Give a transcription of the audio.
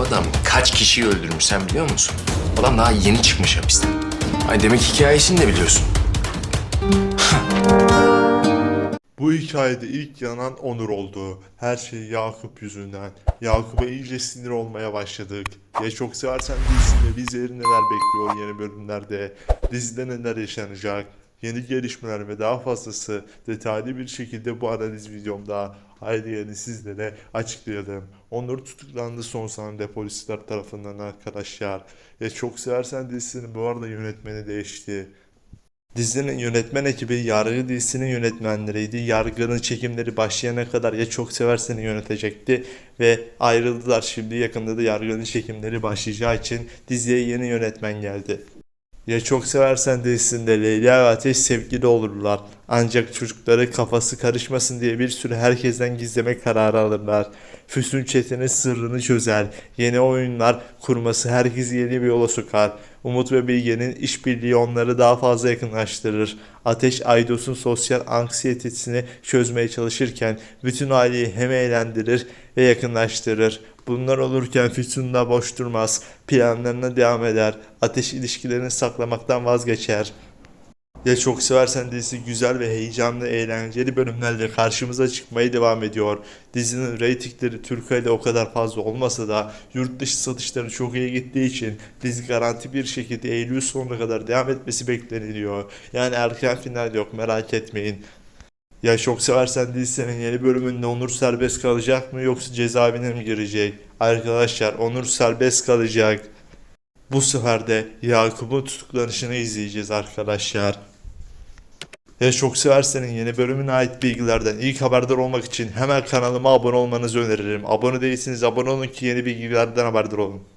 Adam kaç kişiyi öldürmüş sen biliyor musun? Adam daha yeni çıkmış hapisten. Ay demek hikayesini de biliyorsun. Bu hikayede ilk yanan Onur oldu. Her şey Yakup yüzünden. Yakup'a iyice sinir olmaya başladık. Ya çok seversen dizisinde bizleri neler bekliyor yeni bölümlerde. Dizide neler yaşanacak. Yeni gelişmeler ve daha fazlası detaylı bir şekilde bu analiz videomda haydi yani sizlere açıklayalım. Onur tutuklandı son sahne polisler tarafından arkadaşlar. Ya çok seversen dizisinin bu arada yönetmeni değişti. Dizinin yönetmen ekibi Yargı dizisinin yönetmenleriydi. Yargı'nın çekimleri başlayana kadar ya çok severseni yönetecekti ve ayrıldılar. Şimdi yakında da Yargı'nın çekimleri başlayacağı için diziye yeni yönetmen geldi. Ya çok seversen dizisinde Leyla ve Ateş sevgili olurlar. Ancak çocukları kafası karışmasın diye bir süre herkesten gizleme kararı alırlar. Füsun Çetin'in sırrını çözer. Yeni oyunlar kurması herkesi yeni bir yola sokar. Umut ve Bilge'nin işbirliği onları daha fazla yakınlaştırır. Ateş Aydos'un sosyal anksiyetesini çözmeye çalışırken bütün aileyi hem eğlendirir ve yakınlaştırır. Bunlar olurken Füsun da boş durmaz. Planlarına devam eder. Ateş ilişkilerini saklamaktan vazgeçer. Ya çok seversen dizisi güzel ve heyecanlı, eğlenceli bölümlerle karşımıza çıkmaya devam ediyor. Dizinin reytingleri Türkiye'de o kadar fazla olmasa da yurt dışı satışları çok iyi gittiği için dizi garanti bir şekilde Eylül sonuna kadar devam etmesi bekleniliyor. Yani erken final yok merak etmeyin. Ya çok seversen dizisinin yeni bölümünde Onur serbest kalacak mı yoksa cezaevine mi girecek? Arkadaşlar Onur serbest kalacak. Bu sefer de Yakup'un tutuklanışını izleyeceğiz arkadaşlar. Ya çok seversenin yeni bölümüne ait bilgilerden ilk haberdar olmak için hemen kanalıma abone olmanızı öneririm. Abone değilseniz abone olun ki yeni bilgilerden haberdar olun.